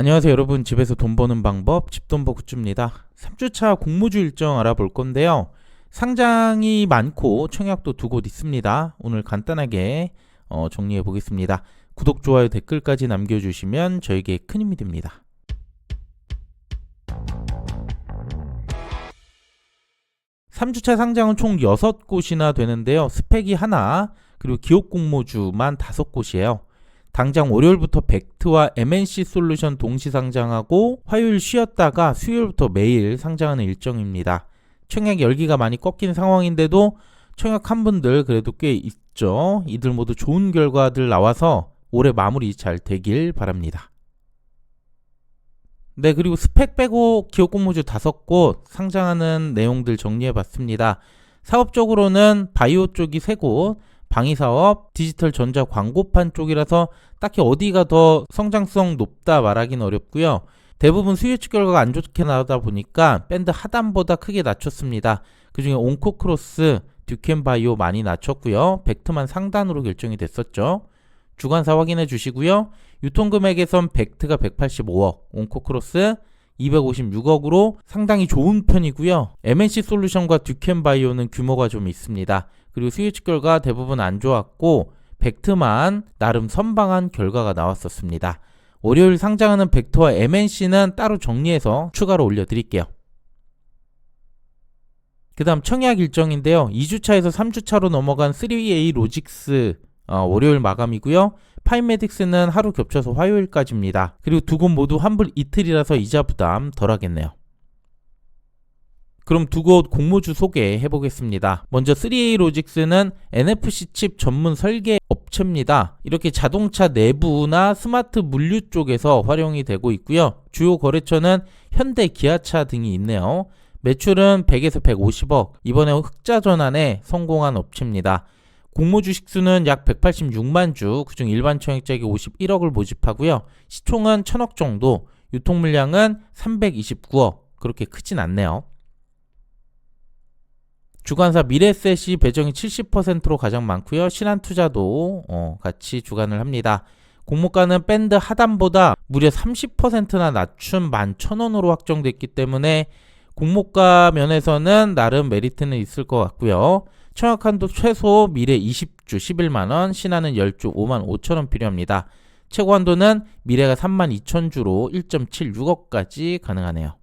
안녕하세요 여러분. 집에서 돈 버는 방법 집돈버 굿즈입니다. 3주차 공모주 일정 알아볼 건데요. 상장이 많고 청약도 두 곳 있습니다. 오늘 간단하게 어, 정리해 보겠습니다. 구독 좋아요 댓글까지 남겨주시면 저에게 큰 힘이 됩니다. 삼주차 상장은 총 6곳이나 되는데요. 스펙이 하나 그리고 기업 공모주만 5곳이에요 당장 월요일부터 벡트와 MNC 솔루션 동시 상장하고 화요일 쉬었다가 수요일부터 매일 상장하는 일정입니다. 청약 열기가 많이 꺾인 상황인데도 청약한 분들 그래도 꽤 있죠. 이들 모두 좋은 결과들 나와서 올해 마무리 잘 되길 바랍니다. 네, 그리고 스펙 빼고 기업 공모주 다섯 곳 상장하는 내용들 정리해 봤습니다. 사업적으로는 바이오 쪽이 세 곳, 방위사업, 디지털 전자 광고판 쪽이라서 딱히 어디가 더 성장성 높다 말하기는 어렵고요. 대부분 수요치 결과가 안 좋게 나오다 보니까 밴드 하단보다 크게 낮췄습니다. 그 중에 온코크로스, 듀켄바이오 많이 낮췄고요. 벡트만 상단으로 결정이 됐었죠. 주간사 확인해 주시고요. 유통금액에선 벡트가 185억, 온코크로스 256억으로 상당히 좋은 편이고요. MNC 솔루션과 듀켄바이오는 규모가 좀 있습니다. 그리고 스위치 결과 대부분 안 좋았고 벡트만 나름 선방한 결과가 나왔었습니다. 월요일 상장하는 벡터와 MNC는 따로 정리해서 추가로 올려드릴게요. 그 다음 청약 일정인데요. 2주차에서 3주차로 넘어간 3A 로직스 어, 월요일 마감이고요. 파이메딕스는 하루 겹쳐서 화요일까지입니다. 그리고 두 곳 모두 환불 이틀이라서 이자 부담 덜 하겠네요. 그럼 두 곳 공모주 소개해 보겠습니다. 먼저 3A 로직스는 NFC 칩 전문 설계 업체입니다. 이렇게 자동차 내부나 스마트 물류 쪽에서 활용이 되고 있고요. 주요 거래처는 현대, 기아차 등이 있네요. 매출은 100에서 150억, 이번에 흑자 전환에 성공한 업체입니다. 공모 주식 수는 약 186만 주, 그중 일반 청약자에게 51억을 모집하고요. 시총은 1000억 정도, 유통 물량은 329억. 그렇게 크진 않네요. 주관사 미래셋이 배정이 70%로 가장 많고요. 신한투자도 어, 같이 주관을 합니다. 공모가는 밴드 하단보다 무려 30%나 낮춘 11,000원으로 확정됐기 때문에 공모가 면에서는 나름 메리트는 있을 것 같고요. 청약한도 최소 미래 20주 11만원, 신한은 10주 5만 5천원 필요합니다. 최고 한도는 미래가 3만 2천 주로 1.76억까지 가능하네요.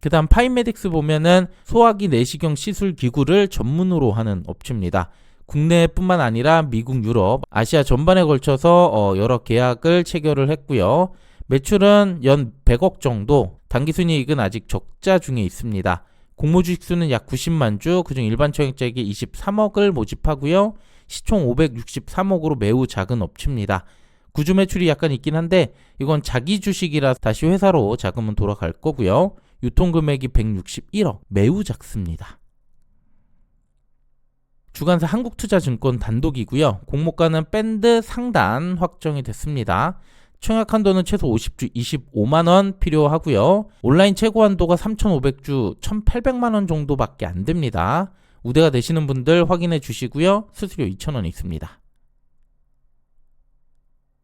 그 다음 파이메딕스 보면은 소화기 내시경 시술 기구를 전문으로 하는 업체입니다. 국내뿐만 아니라 미국, 유럽, 아시아 전반에 걸쳐서 어 여러 계약을 체결을 했고요. 매출은 연 100억 정도, 당기순이익은 아직 적자 중에 있습니다. 공모주식 수는 약 90만 주, 그중 일반 청약자에게 23억을 모집하고요. 시총 563억으로 매우 작은 업체입니다. 구주 매출이 약간 있긴 한데 이건 자기 주식이라 다시 회사로 자금은 돌아갈 거고요. 유통 금액이 161억, 매우 작습니다. 주간사 한국투자증권 단독이고요. 공모가는 밴드 상단 확정이 됐습니다. 청약 한도는 최소 50주 25만 원 필요하고요. 온라인 최고 한도가 3,500주 1,800만 원 정도밖에 안 됩니다. 우대가 되시는 분들 확인해 주시고요. 수수료 2,000원 있습니다.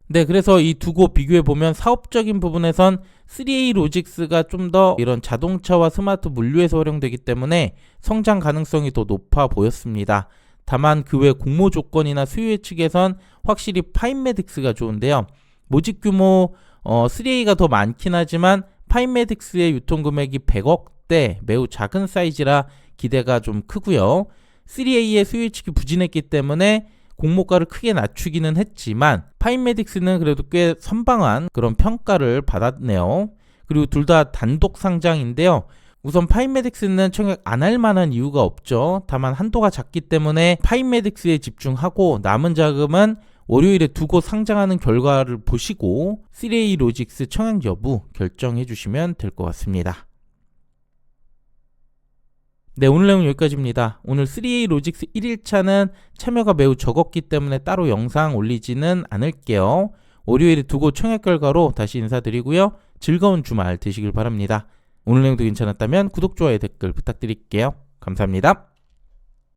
네, 그래서 이 두 곳 비교해 보면 사업적인 부분에선 3A 로직스가 좀 더 이런 자동차와 스마트 물류에서 활용되기 때문에 성장 가능성이 더 높아 보였습니다. 다만 그 외 공모 조건이나 수요 예측에선 확실히 파인메딕스가 좋은데요. 모집 규모 어, 3A가 더 많긴 하지만 파인메딕스의 유통 금액이 100억대 매우 작은 사이즈라 기대가 좀 크고요. 3A의 수요 예측이 부진했기 때문에 공모가를 크게 낮추기는 했지만 파인메딕스는 그래도 꽤 선방한 그런 평가를 받았네요. 그리고 둘 다 단독 상장인데요. 우선 파인메딕스는 청약 안 할 만한 이유가 없죠. 다만 한도가 작기 때문에 파인메딕스에 집중하고 남은 자금은 월요일에 두 곳 상장하는 결과를 보시고 3A 로직스 청약 여부 결정해 주시면 될 것 같습니다. 네, 오늘 내용 여기까지입니다. 오늘 3A 로직스 1일차는 참여가 매우 적었기 때문에 따로 영상 올리지는 않을게요. 월요일에 두고 청약 결과로 다시 인사드리고요. 즐거운 주말 되시길 바랍니다. 오늘 내용도 괜찮았다면 구독, 좋아요, 댓글 부탁드릴게요. 감사합니다.